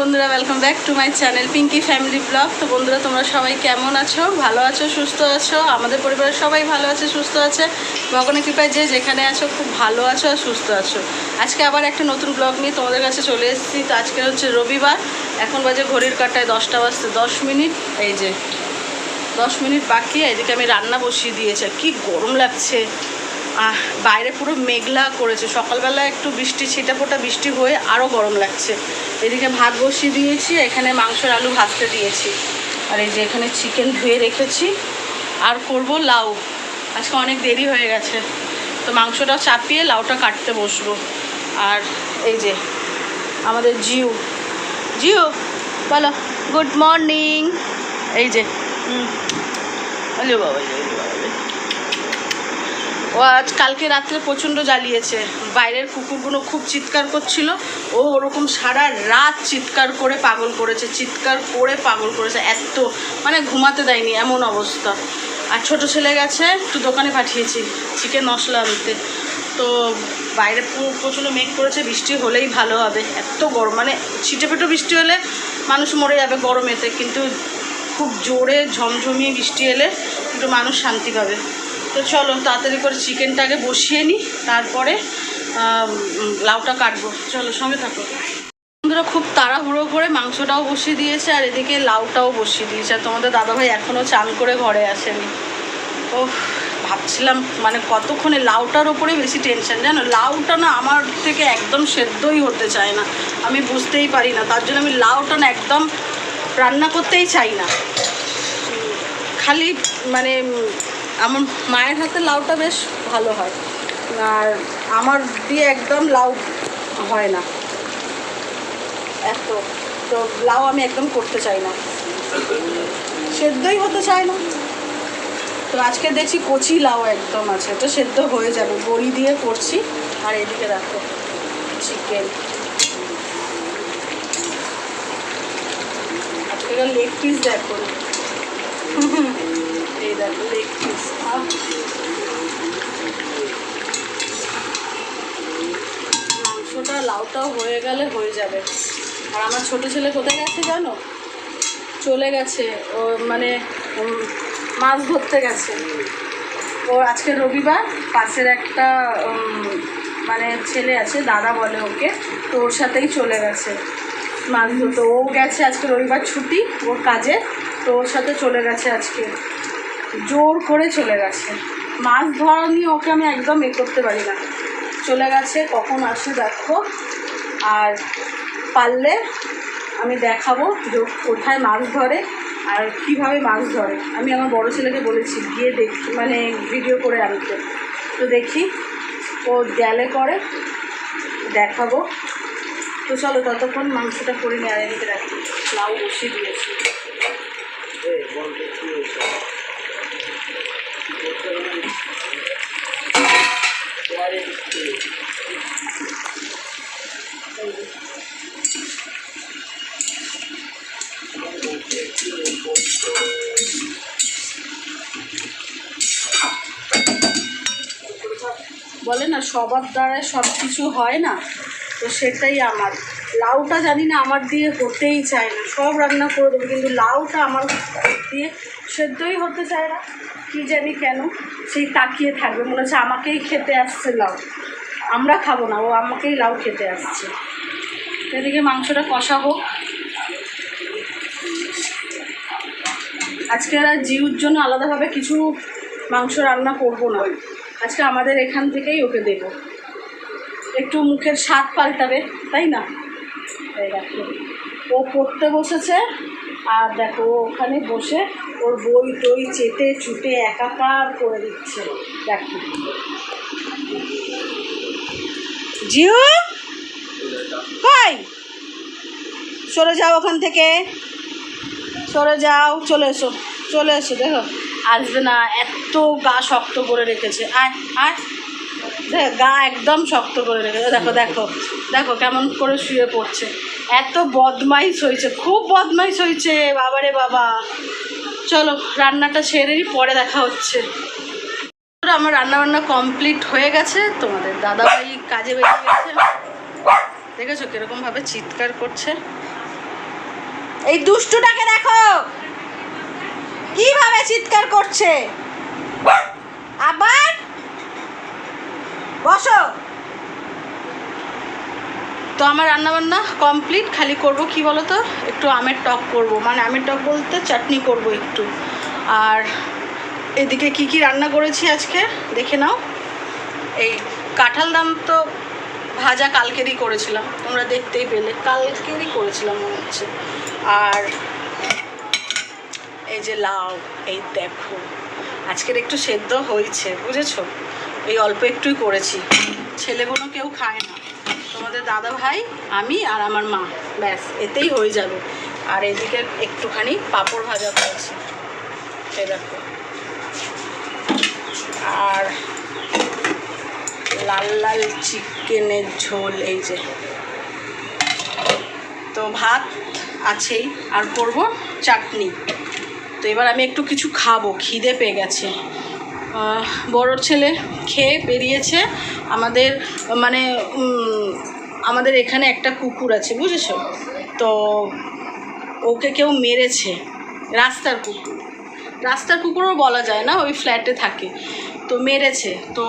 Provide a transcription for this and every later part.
বন্ধুরা welcome back to my channel Pinky family blog তো বন্ধুরা, তোমরা সবাই কেমন আছো? ভালো আছো, সুস্থ আছো? আমাদের পরিবারের সবাই ভালো আছে, সুস্থ আছে? ভগবানের কৃপায় যে যেখানে আছো, খুব ভালো আছো আর সুস্থ আছো। আজকে আবার একটা নতুন ব্লগ নিয়ে তোমাদের কাছে চলে এসেছি। তো আজকে হচ্ছে রবিবার। এখন বাজে ঘড়ির কাটায় দশটা বাজতে দশ মিনিট। এই যে, দশ মিনিট বাকি। এদিকে আমি রান্না বসিয়ে দিয়েছি। কি গরম লাগছে। বাইরে পুরো মেঘলা করেছে। সকালবেলা একটু বৃষ্টি ছিটা ফোটা বৃষ্টি হয়ে আরও গরম লাগছে। এদিকে ভাত বসিয়ে দিয়েছি, এখানে মাংসের আলু ভাজতে দিয়েছি। আর এই যে এখানে চিকেন ধুয়ে রেখেছি। আর করব লাউ। আজকে অনেক দেরি হয়ে গেছে। তো মাংসটা চাপিয়ে লাউটা কাটতে বসবো। আর এই যে আমাদের জিও জিও বলো গুড মর্নিং এই যে হুম আলে বাবা। ও আজ কালকে রাত্রে প্রচণ্ড জ্বালিয়েছে। বাইরের কুকুরগুলো খুব চিৎকার করছিল। ও ওরকম সারা রাত চিৎকার করে পাগল করেছে, চিৎকার করে পাগল করেছে। এত মানে ঘুমাতে দেয়নি, এমন অবস্থা। আর ছোট ছেলে গেছে, একটু দোকানে পাঠিয়েছি চিকেন মশলা আনতে। তো বাইরে প্রচণ্ড মেঘ করেছে, বৃষ্টি হলেই ভালো হবে। এত গরম মানে ছিটে পেটো বৃষ্টি হলে মানুষ মরে যাবে গরমেতে, কিন্তু খুব জোরে ঝমঝমিয়ে বৃষ্টি এলে একটু মানুষ শান্তি পাবে। তো চলো তাড়াতাড়ি করে চিকেনটাকে বসিয়ে নিই তারপরে লাউটা কাটবো। চলো, সঙ্গে থাকো। বন্ধুরা খুব তাড়াহুড়ো করে মাংসটাও বসিয়ে দিয়েছে, আর এদিকে লাউটাও বসিয়ে দিয়েছে। আর তোমাদের দাদাভাই এখনও চান করে ঘরে আসেনি। ও ভাবছিলাম মানে কতক্ষণে লাউটার ওপরে বেশি টেনশন জানো? লাউটা না আমার থেকে একদম সেদ্ধই হতে চায় না। আমি বুঝতেই পারি না। তার জন্য আমি লাউটা না একদম রান্না করতেই চাই না। খালি মানে আমার মায়ের হাতে লাউটা বেশ ভালো হয়। আর আমার দিয়ে একদম লাউ হয় না। এত, তো লাউ আমি একদম করতে চাই না। সেদ্ধই হতে চায় না। তো আজকে দেখছি কচি লাউ একদম আছে। এটা সেদ্ধ হয়ে যাবে। বড়ি দিয়ে করছি। আর এদিকে দেখো চিকেন আজকে লেগ পিস দেখো এই দেখো পিস মাংসটা লাউটাও হয়ে গেলে হয়ে যাবে। আর আমার ছোট ছেলে কোথায় গেছে জানো? চলে গেছে। ও মানে মাছ ধরতে গেছে। ও আজকে রবিবার, পাশের একটা মানে ছেলে আছে, দাদা বলে ওকে। তো ওর সাথেই চলে গেছে মাছ ধরতে। ও গেছে আজকে রবিবার ছুটি, ওর কাজে। তো ওর সাথে চলে গেছে আজকে। জোর করে চলে গেছে। মাছ ধরা নিয়ে ওকে আমি একদম এ করতে পারি না। চলে গেছে, কখন আসে দেখো। আর পারলে আমি দেখাবো যে কোথায় মাছ ধরে আর কীভাবে মাছ ধরে। আমি আমার বড় ছেলেকে বলেছি, গিয়ে দেখ মানে ভিডিও করে আনতে। তো দেখি, ও গেলে করে দেখাবো। তো চলো ততক্ষণ মাংসটা করে নিয়ে আর এদিকে রাখি লাউ বসিয়ে দিয়েছি। বলে না, সবার দ্বারায় সব কিছু হয় না। তো সেটাই আমার। লাউটা জানি না আমার দিয়ে হতেই চায় না। সব রান্না করে দেবো, কিন্তু লাউটা আমার দিয়ে সেদ্ধই হতে চায় না। কী জানি কেন সেই তাকিয়ে থাকবে, মনে হচ্ছে আমাকেই খেতে আসছে লাউ। আমরা খাব না, ও আমাকেই লাউ খেতে আসছে। এদিকে মাংসটা কষা হোক। আজকে আর জিউর জন্য আলাদাভাবে কিছু মাংস রান্না করব না। আজকে আমাদের এখান থেকেই ওকে দেবো। একটু মুখের স্বাদ পাল্টাবে, তাই না? দেখো ও পড়তে বসেছে। আর দেখো, ওখানে বসে ওর বই টই চেটে ছুটে একাকার করে দিচ্ছে। দেখো। জিও কই? সরে যাও ওখান থেকে। সরে যাও, চলে এসো চলে এসো, দেখো। আসবে না, এত গা শক্ত করে রেখেছে। আয় আয়। দেখ, গা একদম শক্ত করে রেখেছে। দেখো দেখো দেখো কেমন করে শুয়ে পড়ছে। এত বদমাইশ হয়েছে খুব বদমাইশ হয়েছে বাবারে বাবা। চলো রান্নাটা সেরে নিই, পরে দেখা হচ্ছে। আমার রান্না বান্না কমপ্লিট হয়ে গেছে তোমাদের দাদা ভাই কাজে বেরিয়ে গেছে। দেখেছ কীরকম ভাবে চিৎকার করছে? এই দুষ্টুটাকে দেখো! কীভাবে চিৎকার করছে? আবার? বসো। তো আমার রান্নাবান্না কমপ্লিট খালি করব কি বলো তো একটু আমের টক করব। মানে আমের টক বলতে চাটনি করব একটু। আর এদিকে কি কি রান্না করেছি আজকে? দেখে নাও। এই কাঁঠাল দাম তো ভাজা কালকেরই করেছিলাম। তোমরা দেখতেই পেলে, কালকেরই করেছিলাম মনে হচ্ছে। আর এই যে লাউ, এই দেখো। আজকের একটু সেদ্ধ হয়েছে, বুঝেছ? এই অল্প একটুই করেছি। ছেলেগুলো কেউ খায় না। তোমাদের দাদা ভাই, আমি আর আমার মা। ব্যাস, এতেই হয়ে যাবে। আর এদিকে একটুখানি পাঁপড় ভাজা করেছি। আর লাল লাল চিকেনের ঝোল, এই যে। তো ভাত আছেই। আর করব চাটনি। তো এবার আমি একটু কিছু খাব, খিদে পেয়ে গেছে। বড় ছেলে খেয়ে বেরিয়েছে। আমাদের মানে আমাদের এখানে একটা কুকুর আছে, বুঝেছ? তো ওকে কেউ মেরেছে, রাস্তার কুকুর। রাস্তার কুকুরও বলা যায় না, ওই ফ্ল্যাটে থাকে। তো মেরেছে, তো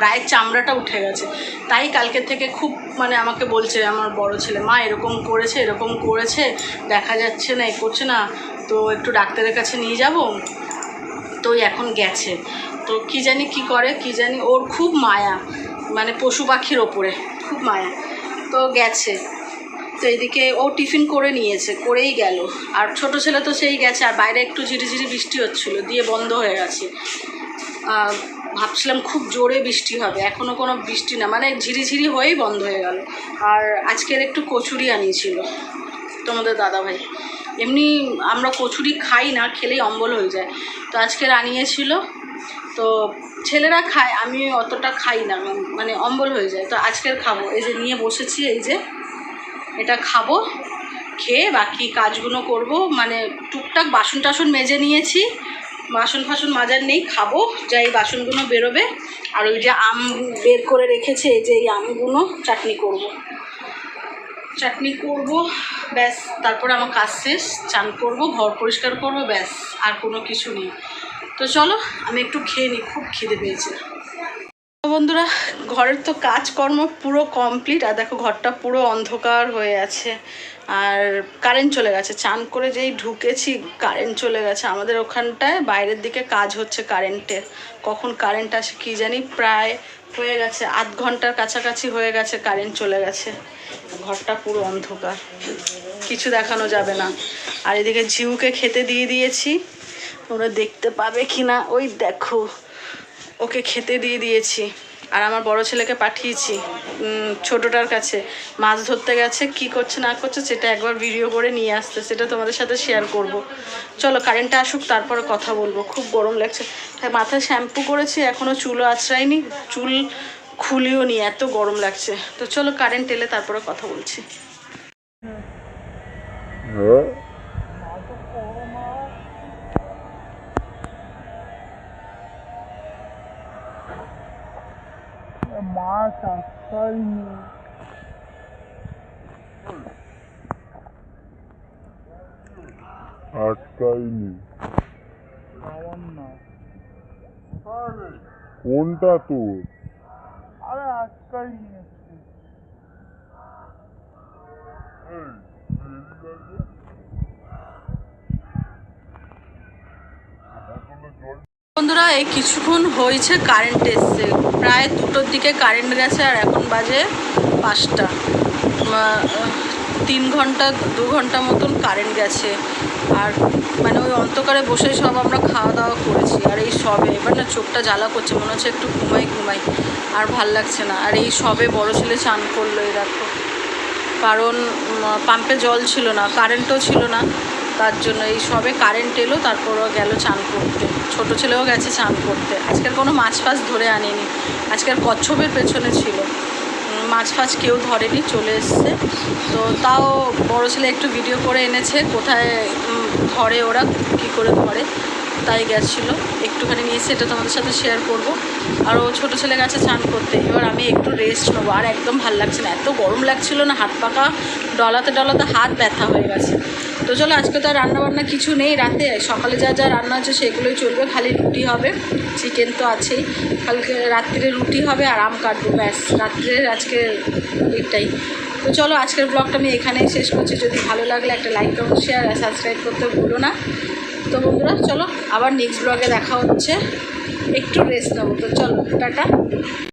গায়ের চামড়াটা উঠে গেছে। তাই কালকে থেকে খুব মানে আমাকে বলছে, আমার বড় ছেলে, মা, এরকম করেছে এরকম করেছে, দেখা যাচ্ছে না, এ করছে না, তো একটু ডাক্তারের কাছে নিয়ে যাব। তো এখন গেছে। তো কি জানি কি করে, কি জানি, ওর খুব মায়া। মানে পশু পাখির ওপরে, খুব মায়া। তো গেছে। তো এদিকে ও টিফিন করে নিয়েছে, করেই গেল। আর ছোট ছেলে তো সেই গেছে, আর বাইরে একটু ঝিরিঝিরি বৃষ্টি হচ্ছিল, দিয়ে বন্ধ হয়ে গেছে। ভাবছিলাম খুব জোরে বৃষ্টি হবে এখনও কোনো বৃষ্টি না মানে ঝিরিঝিরি হয়েই বন্ধ হয়ে গেল। আর আজকের একটু কচুরি আনিয়েছিল তোমাদের দাদাভাই। এমনি আমরা কচুরি খাই না, খেলেই অম্বল হয়ে যায়। তো আজকের আনিয়েছিল, তো ছেলেরা খায়, আমি অতটা খাই না মানে অম্বল হয়ে যায়। তো আজকের খাব। এই যে নিয়ে বসেছি, এই যে এটা খাব, খেয়ে বাকি কাজগুলো করব। মানে টুকটাক বাসন টাসন মেজে নিয়েছি। বাসন ফাসন মাজার নেই, খাব। যা এই বাসনগুলো বেরোবে। আর ওই যে আম বের করে রেখেছে, এই যে এই আমগুলো চাটনি করব। চাটনি করব, ব্যাস, তারপরে আমার কাজ শেষ। চান করব, ঘর পরিষ্কার করব, ব্যাস, আর কোনো কিছু নেই। তো চলো, আমি একটু খেয়ে নিই, খুব খিদে পেয়েছে। বন্ধুরা, ঘরের তো কাজকর্ম পুরো কমপ্লিট আর দেখো ঘরটা পুরো অন্ধকার হয়ে আছে। আর কারেন্ট চলে গেছে, চান করে যেই ঢুকেছি কারেন্ট চলে গেছে। আমাদের ওখানটায় বাইরের দিকে কাজ হচ্ছে কারেন্টের কখন কারেন্ট আসে কি জানি, প্রায় হয়ে গেছে, আধ ঘণ্টার কাছাকাছি হয়ে গেছে কারেন্ট চলে গেছে। ঘরটা পুরো অন্ধকার, কিছু দেখানো যাবে না। আর এদিকে ঝিউকে খেতে দিয়ে দিয়েছি। তোমরা দেখতে পাবে কি না ওই দেখো। ওকে খেতে দিয়ে দিয়েছি, আর আমার বড় ছেলেকে পাঠিয়েছি ছোটটার কাছে। মাছ ধরতে গেছে, কি করছে, না করছে, সেটা একবার ভিডিও করে নিয়ে আসতে, সেটা তোমাদের সাথে শেয়ার করব। চলো কারেন্টটা আসুক, তারপরে কথা বলব, খুব গরম লাগছে। তাই মাথায় শ্যাম্পু করেছি এখনও চুলও আছড়াইনি চুল খুলিও নি, এত গরম লাগছে। তো চলো কারেন্ট এলে তারপরে কথা বলছি। হ্যাঁ। মাছ আসাইনি আটকাইনি খাওয়ান না কোনটা তোর আরে আজকাই নিয়েছি বন্ধুরা, এই কিছুক্ষণ হয়েছে কারেন্ট এসছে। প্রায় দুটোর দিকে কারেন্ট গেছে আর এখন বাজে পাঁচটা। তিন ঘণ্টা, দু ঘণ্টা মতন কারেন্ট গেছে। আর মানে ওই অন্ধকারে বসে সব আমরা খাওয়া দাওয়া করেছি। আর এই সবে, এবার না চোখটা জ্বালা করছে, মনে হচ্ছে একটু ঘুমাই ঘুমাই। আর ভালো লাগছে না। আর এই সবে বড় ছেলে চান করল, এই দেখো। কারণ পাম্পে জল ছিল না কারেন্টও ছিল না। তার জন্য এই সবে কারেন্ট এলো তারপর ও গেল চান করতে। ছোট ছেলেও গেছে চান করতে। আজকের কোনো মাছ ফাছ ধরে আনিনি। আজকের কচ্ছপের পেছনে ছিল। মাছ ফাছ কেউ ধরেনি, চলে এসছে। তো তাও বড় ছেলে একটু ভিডিও করে এনেছে, কোথায় ধরে ওরা, কী করে ধরে। তাই গেছিল। একটুখানি নিয়েছি, এটা তোমাদের সাথে শেয়ার করব। আর ও ছোটো ছেলে গেছে চান করতে। এবার আমি একটু রেস্ট নেব। আর একদম ভালো লাগছে না। এত গরম লাগছিল না, হাত পাকা ডলাতে ডলাতে হাত ব্যথা হয়ে গেছে। তো চলো, আজকে তো আর রান্নাবান্না কিছু নেই। রাতে সকালে যা যা রান্না আছে সেগুলোই চলবে। খালি রুটি হবে। চিকেন তো আছেই। কালকে রাত্রিরে রুটি হবে আর আম কাটবো, ব্যাস। রাত্রে আজকে এটাই তো চলো, আজকের ব্লগটা আমি এখানেই শেষ করছি। যদি ভালো লাগলে একটা লাইক কমেন্ট শেয়ার আর সাবস্ক্রাইব করতে ভুলো না। তো বন্ধুরা, চলো, আবার নেক্সট ব্লগে দেখা হচ্ছে। একটু রেস্ট নেব। তো চলো, টাটা।